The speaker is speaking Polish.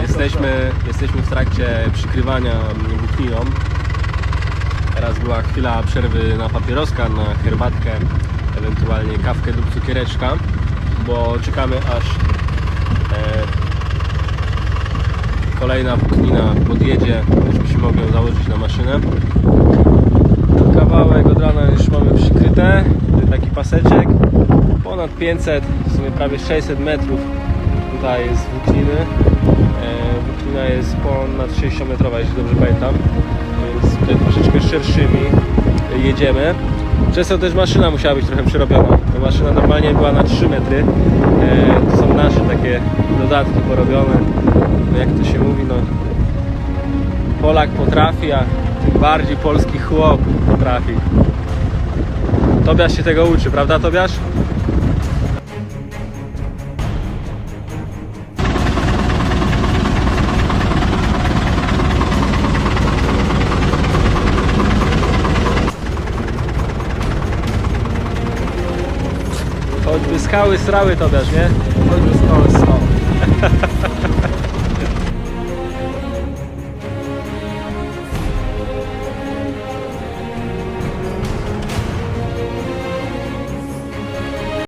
Jesteśmy, jesteśmy w trakcie przykrywania włókniną. Teraz była chwila przerwy na papieroska, na herbatkę, ewentualnie kawkę lub cukiereczka, bo czekamy aż e, kolejna włóknina podjedzie, żebyśmy mogli ją założyć na maszynę. Kawałek od rana już mamy przykryte, taki paseczek, ponad 500, w sumie prawie 600 metrów tutaj jest włókniny. E, Włóknina jest ponad 60 metrowa, jeśli dobrze pamiętam, więc tutaj troszeczkę szerszymi jedziemy. Przez to też maszyna musiała być trochę przerobiona. Maszyna normalnie była na 3 metry. E, To są nasze takie dodatki porobione. No jak to się mówi, no Polak potrafi, a tym bardziej polski chłop potrafi. Tobiasz się tego uczy, prawda Tobiasz? Choćby skały srały Tobiasz, nie? Choćby skały są.